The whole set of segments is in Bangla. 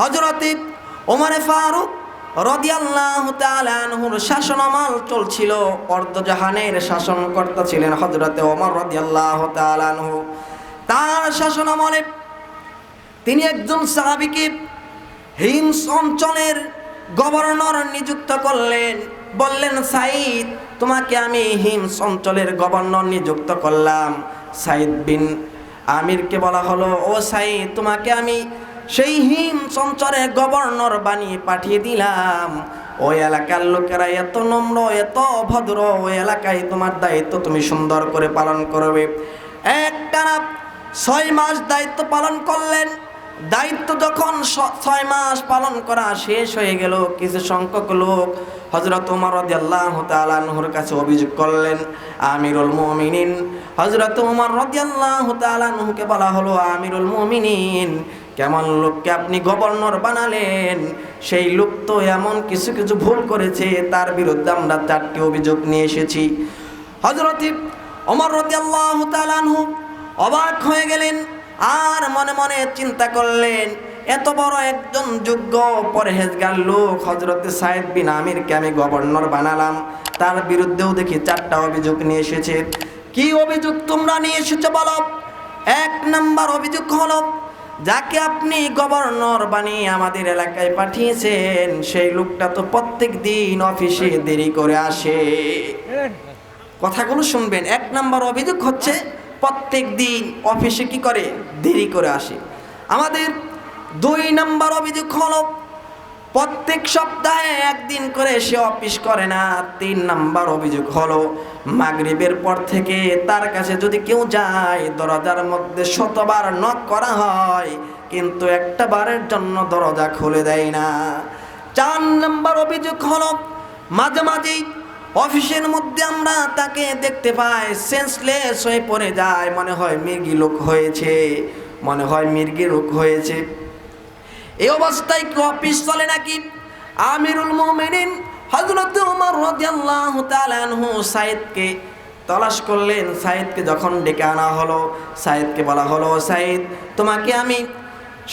হজরতে ওমারে ফারুক রদিয়াল্লাহ তালানহুর শাসনামাল চলছিল। অর্ধজাহানের শাসনকর্তা ছিলেন হজরতে ওমর রদিয়াল্লাহ তালানহু তার শাসনামলে তিনি একজন সাহাবিকে হিমস অঞ্চলের গভর্নর নিযুক্ত করলেন। বললেন সাইদ তোমাকে আমি হিমস অঞ্চলের গভর্নর নিযুক্ত করলাম। সাইদ বিন আমিরকে বলা হলো, ও সাইদ তোমাকে আমি সেই হিম অঞ্চলের গভর্নর বানিয়ে পাঠিয়ে দিলাম। ওই এলাকার লোকেরা এত নম্র, এত ভদ্র ওই এলাকায় তোমার দায়িত্ব তুমি সুন্দর করে পালন করবে। একটানা ছয় মাস দায়িত্ব পালন করলেন। দায়িত্ব যখন ছয় মাস পালন করা শেষ হয়ে গেল, কিছু সংখ্যক লোক হজরত উমর রদিয়াল্লাহ কাছে অভিযোগ করলেন, আমিরুল মুমিনিন। হজরত উমর রদিয়াল্লাহ বলা হলো, আমিরুল মুমিনিন কেমন লোককে আপনি গভর্নর বানালেন? সেই লোক তো এমন কিছু কিছু ভুল করেছে, তার বিরুদ্ধে আমরা চারটি অভিযোগ নিয়ে এসেছি। হজরত ওমর রদিয়াল্লাহ তালানহু অবাক হয়ে গেলেন, আর মনে মনে চিন্তা করলেন, এত বড় একজন যোগ্য পরহেজগার লোক হজরত সাহেব বিন আমিরকে আমি গভর্নর বানালাম। তার বিরুদ্ধেও দেখি চারটা অভিযোগ নিয়ে এসেছে। কি অভিযোগ তোমরা নিয়ে এসেছ বলো? এক নাম্বার অভিযোগ হলো যাকে আপনি গভর্নর বানিয়ে আমাদের এলাকায় পাঠিয়েছেন, সেই লোকটা তো প্রত্যেক দিন অফিসে দেরি করে আসে। কথাগুলো শুনবেন। এক নাম্বার অভিযোগ হচ্ছে, প্রত্যেক দিন অফিসে কি করে? দেরি করে আসে। আমাদের দুই নাম্বার অভিযোগ হলো প্রত্যেক সপ্তাহে একদিন করে সে অফিস করে না। তিন নাম্বার অভিযোগ হলো, মাগরিবের পর থেকে তার কাছে যদি কেউ যায়, দরজার মধ্যে শতবার নক করা হয়, কিন্তু একটা বারের জন্য দরজা খুলে দেয় না। চার নাম্বার অভিযোগ হলো, মাঝে মাঝেই অফিসের মধ্যে আমরা তাকে দেখতে পাই সেন্সলেস হয়ে পড়ে যায়। মনে হয় মির্গি লোক হয়েছে, মনে হয় মির্গি রোগ হয়েছে। এই অবস্থায় কি অফিস চলে নাকি? আমিরুল মুমিনিন হযরত ওমর রাদিয়াল্লাহু তাআলা আনহু সাইদকে তলাশ করলেন। সাইদকে যখন ডেকে আনা হলো সাইদকে বলা হলো সাইদ তোমাকে আমি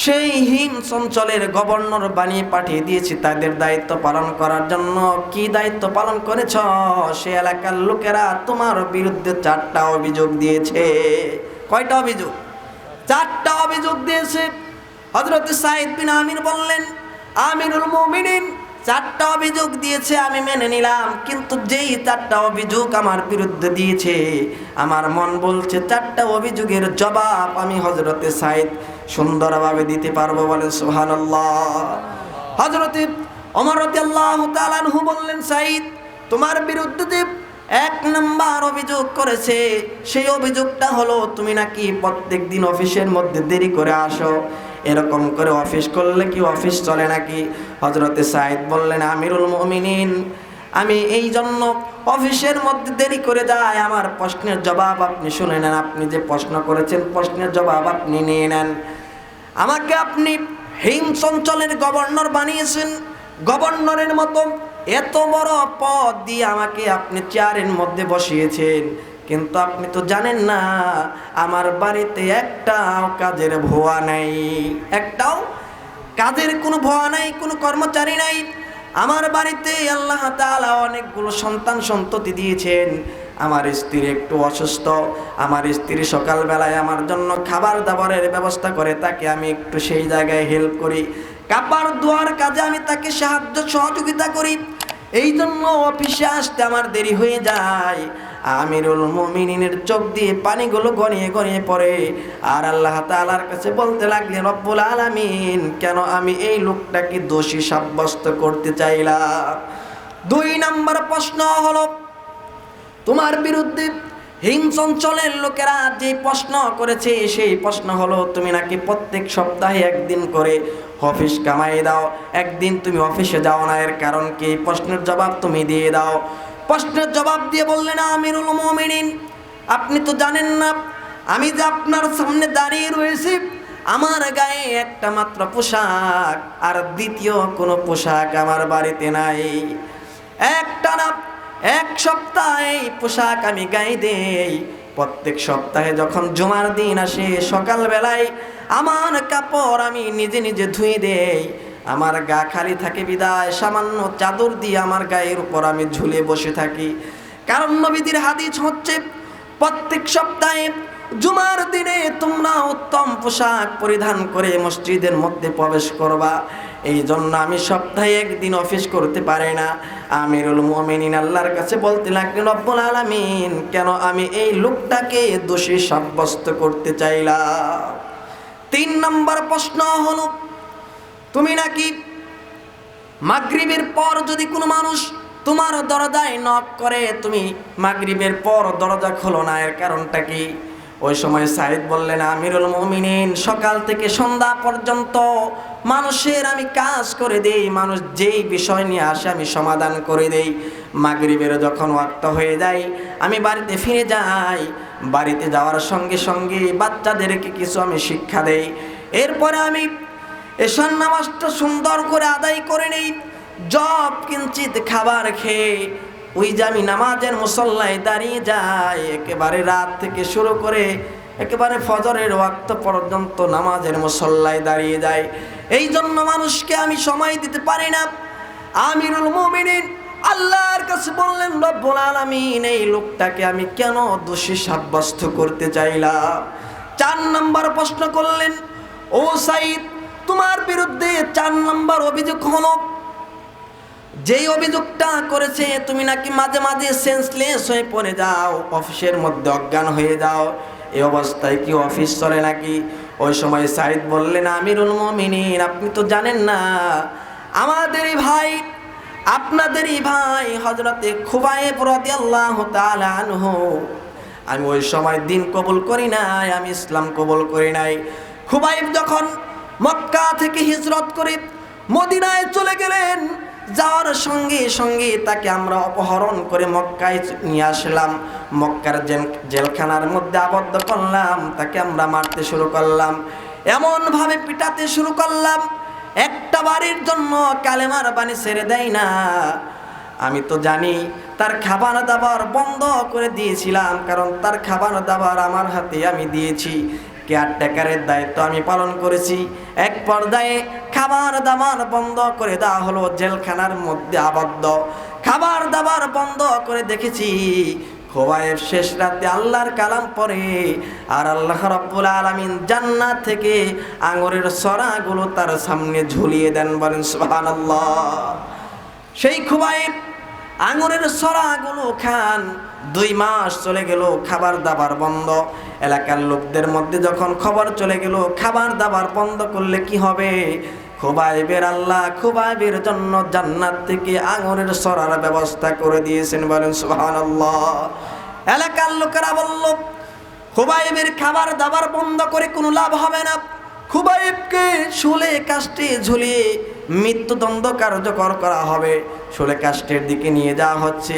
সেই হিম অঞ্চলের গভর্নর বানিয়ে পাঠিয়ে দিয়েছি। তাদের দায়িত্ব পালন করার জন্য কি দায়িত্ব পালন করেছ? সে এলাকার লোকেরা তোমার বিরুদ্ধে চারটা অভিযোগ দিয়েছে। কয়টা অভিযোগ? চারটা অভিযোগ দিয়েছে। হজরত সাইদ বিন আমির বললেন, আমিরুল মুমিনিন, চারটা অভিযোগ দিয়েছে, আমি মেনে নিলাম। কিন্তু যেই চারটা অভিযোগ আমার বিরুদ্ধে দিয়েছে, আমার মন বলছে চারটা অভিযোগের জবাব আমি হজরতে সাইদ সুন্দরভাবে দিতে পারব বলেন সুবহানাল্লাহ। হজরতে অমর রাদিয়াল্লাহু তাআলা আনহু বললেন সাইদ তোমার বিরুদ্ধে যে এক নম্বর অভিযোগ করেছে, সেই অভিযোগটা হলো, তুমি নাকি প্রত্যেক দিন অফিসের মধ্যে দেরি করে আসো। এরকম করে অফিস করলে কি অফিস চলে নাকি? হজরতে সাইদ বললেন, আমিরুল মুমিনিন, আমি এই জন্য অফিসের মধ্যে দেরি করে যাই। আমার প্রশ্নের জবাব আপনি শুনে নেন। আপনি যে প্রশ্ন করেছেন, প্রশ্নের জবাব আপনি নিয়ে নেন। আমাকে আপনি হিমস অঞ্চলের গভর্নর বানিয়েছেন। গভর্নরের মতো এত বড় পদ দিয়ে আমাকে আপনি চেয়ারের মধ্যে বসিয়েছেন। কিন্তু আপনি তো জানেন না, আমার বাড়িতে একটাও কাজের ভুয়া নাই। একটাও কাজের কোনো ভুয়া নাই, কোনো কর্মচারী নাই। আমার বাড়িতে আল্লাহ তাআলা অনেকগুলো সন্তান সন্ততি দিয়েছেন। আমার স্ত্রী একটু অসুস্থ, আমার স্ত্রী সকালবেলায় আমার জন্য খাবার দাবারের ব্যবস্থা করে, তাকে আমি একটু সেই জায়গায় হেল্প করি। কাপড় ধোয়ার কাজে আমি তাকে সাহায্য সহযোগিতা করি। এই জন্য অফিসে আসতে আমার দেরি হয়ে যায়। আমিরুল মুমিনিনের চোখ দিয়ে পানিগুলো গড়িয়ে গড়িয়ে পড়ে। আর আল্লাহ তাআলার কাছে বলতে লাগলেন, রব্বুল আলামিন, কেন আমি এই লোকটাকে দোষী সাব্যস্ত করতে চাইলাম? দুই নাম্বার প্রশ্ন হলো, তোমার বিরুদ্ধে হিংস লোকেরা যে প্রশ্ন করেছে, সেই প্রশ্ন হলো, তুমি নাকি প্রত্যেক সপ্তাহে একদিন করে অফিস কামাই দাও? একদিন তুমি অফিসে যাও না, এর কারণ কি? প্রশ্নের জবাব তুমি দিয়ে দাও। প্রশ্নের জবাব দিয়ে বললেন, আমিরুল মুমিনিন, আপনি তো জানেন না, আমি যে আপনার সামনে দাঁড়িয়ে রয়েছি, আমার গায়ে একটা মাত্র পোশাক, আর দ্বিতীয় কোনো পোশাক আমার বাড়িতে নাই। একটা না, এক সপ্তাহে পোশাক আমি গায়ে দেই। প্রত্যেক সপ্তাহে যখন জমার দিন আসে, সকালবেলায় আমার কাপড় আমি নিজে নিজে ধুয়ে দেই। আমার গা খালি থাকে বিদায়, সামান্য চাদর দিয়ে আমার গায়ের উপর আমি ঝুলে বসে থাকি। কারণ নবীদের হাদিস হচ্ছে, প্রত্যেক সপ্তাহে জুমার দিনে তোমরা উত্তম পোশাক পরিধান করে মসজিদের মধ্যে প্রবেশ করবা। এই জন্য আমি সপ্তাহে একদিন অফিস করতে পারি না। আমিরুল মোমিনিন আল্লাহর কাছে বলতে লাগলেন, রব্বুল আলামিন, কেন আমি এই লোকটাকে দোষী সাব্যস্ত করতে চাইলাম? তিন নম্বর প্রশ্ন হলো তুমি নাকি মাগরিবের পর যদি কোনো মানুষ তোমার দরজায় নক করে, তুমি মাগরিবের পর দরজা খোলো না? এর কারণটা কি? ওই সময় সাইদ বললেন, আমিরুল মুমিনিন, সকাল থেকে সন্ধ্যা পর্যন্ত মানুষের আমি কাজ করে দেই, মানুষ যেই বিষয় নিয়ে আসে আমি সমাধান করে দেই। মাগরিবের যখন ওয়াক্ত হয়ে যায়, আমি বাড়িতে ফিরে যাই। বাড়িতে যাওয়ার সঙ্গে সঙ্গে বাচ্চাদেরকে কিছু আমি শিক্ষা দেই। এরপরে আমি এশার নামাজটা সুন্দর করে আদায় করে নেই, জব কিঞ্চিত খাবার খেয়ে ওই যে আমি নামাজের মুসল্লায় দাঁড়িয়ে যাই, একেবারে রাত থেকে শুরু করে একেবারে ফজরের ওয়াক্ত পর্যন্ত নামাজের মুসল্লায় দাঁড়িয়ে যায় এই জন্য মানুষকে আমি সময় দিতে পারি না। আমিরুল মুমিনিন আল্লাহর কাছে বললেন, রব্বুল আলামিন, এই লোকটাকে আমি কেন দোষী সাব্যস্ত করতে চাইলাম? চার নম্বর প্রশ্ন করলেন, ও সাইদ তোমার বিরুদ্ধে চার নম্বর অভিযোগ হলো, যেই অভিযোগটা করেছে, তুমি নাকি মাঝে মাঝে সেন্সলেস হয়ে পড়ে যাও, অফিসের মধ্যে অজ্ঞান হয়ে যাও। এই অবস্থায় কি অফিস চলে নাকি? ওই সময় সাইদ বললেন, আমিরুল মমিনিন, আপনি তো জানেন না, আমাদেরই ভাই, আপনাদেরই ভাই হজরতে খুবাইব রাদিয়াল্লাহু তাআলা আনহু। আমি ওই সময় দিন কবুল করি নাই, আমি ইসলাম কবুল করি নাই। খুবাইব যখন মক্কা থেকে হিজরত করে মদিনায় চলে গেলেন। যাওয়ার সঙ্গে সঙ্গে তাকে আমরা অপহরণ করে মক্কায় নিয়ে আসলাম। মক্কার জেল- জেলখানার মধ্যে আবদ্ধ করলাম, তাকে আমরা মারতে শুরু করলাম। এমনভাবে পিটাতে শুরু করলাম। একটা বাড়ির জন্য কালেমার বাণী ছেড়ে দেয় না। আমি তো জানি তার খাবার দাবার বন্ধ করে দিয়েছিলাম, কারণ তার খাবার দাবার আমার হাতে আমি দিয়েছি। কেয়ারটেকারের দায়িত্ব আমি পালন করেছি। এক পর্যায়ে খাবার দাবার বন্ধ করে দেওয়া হলো জেলখানার মধ্যে আবদ্ধ। খাবার দাবার বন্ধ করে দেখেছি খোবায়ের শেষ রাতে আল্লাহর কালাম পরে আর আল্লাহ রব্বুল আলামিন জান্নাত থেকে আঙুরের সরাগুলো তার সামনে ঝুলিয়ে দেন, বলেন সুবহানাল্লাহ। সেই খুবাইব আঙুরের সরাগুলো খান দুই মাস চলে গেল, খাবার দাবার বন্ধ। এলাকার লোকদের মধ্যে যখন খবর চলে গেল, খাবার দাবার বন্ধ করলে কি হবে? খুবাইবের আল্লাহ খুবাইবের জন্য জান্নাত থেকে আঙুরের সরার ব্যবস্থা করে দিয়েছেন বলেন, সুবহানাল্লাহ। এলাকার লোকেরা বলল, খুবাইবের খাবার দাবার বন্ধ করে কোনো লাভ হবে না। খুবাইবকে শুলে কাষ্টে ঝুলিয়ে মৃত্যুদণ্ড কার্যকর করা হবে। শুলে কাষ্টের দিকে নিয়ে যাওয়া হচ্ছে।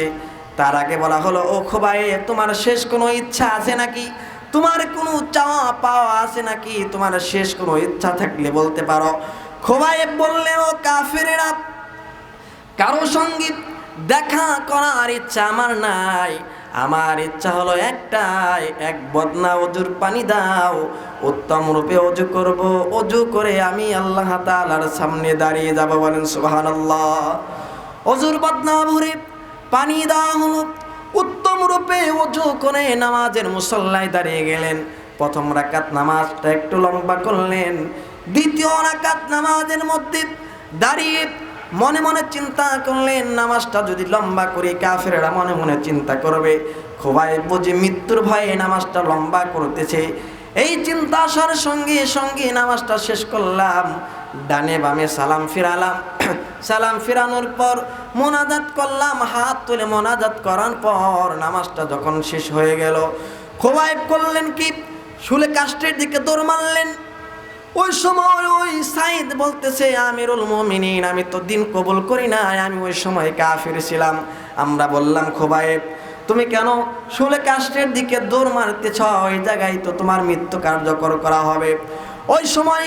তার আগে বলা হলো, ও খুবাইব তোমার শেষ কোনো ইচ্ছা আছে নাকি? তোমার কোনো চাওয়া পাওয়া আছে নাকি? তোমার শেষ কোনো ইচ্ছা থাকলে বলতে পারো। খুবাইব বললেন ও কাফেরেরা, কারও সঙ্গে দেখা করার ইচ্ছা আমার নাই। আমার ইচ্ছা হলো একটাই, এক বদনা অজুর পানি দাও। উত্তম রূপে অজু করব, অজু করে আমি আল্লাহ তাআলার সামনে দাঁড়িয়ে যাব বলেন সুবহানাল্লাহ। অজুর বদনা ভরে পানি দেওয়া হলো উত্তম রূপে অজু করে নামাজের মুসল্লায় দাঁড়িয়ে গেলেন। প্রথম রাকাত নামাজটা একটু লম্বা করলেন। দ্বিতীয় রাকাত নামাজের মধ্যে দাঁড়িয়ে মনে মনে চিন্তা করলেন, নামাজটা যদি লম্বা করি কাফেরেরা মনে মনে চিন্তা করবে খোবাই বুঝি মৃত্যুর ভয়ে নামাজটা লম্বা করতেছে। এই চিন্তা আসার সঙ্গে সঙ্গে নামাজটা শেষ করলাম, ডানে বামে সালাম ফিরালাম। সালাম ফিরানোর পর মোনাজাত করলাম, হাত তুলে মোনাজাত করার পর নামাজটা যখন শেষ হয়ে গেল, খোবাইব করলেন কি? শুলে কাষ্টের দিকে দৌড় মারলেন। ওই সময় ওই সাইদ বলতেছে, আমিরুল মমিনিন, আমি তো দিন কবুল করি না আমি ওই সময় কাফির ছিলাম। আমরা বললাম খোবায়েব তুমি কেন শুলে কাষ্টের দিকে দৌড় মারতেছ? ওই জায়গায় তো তোমার মৃত্যু কার্যকর করা হবে। ওই সময়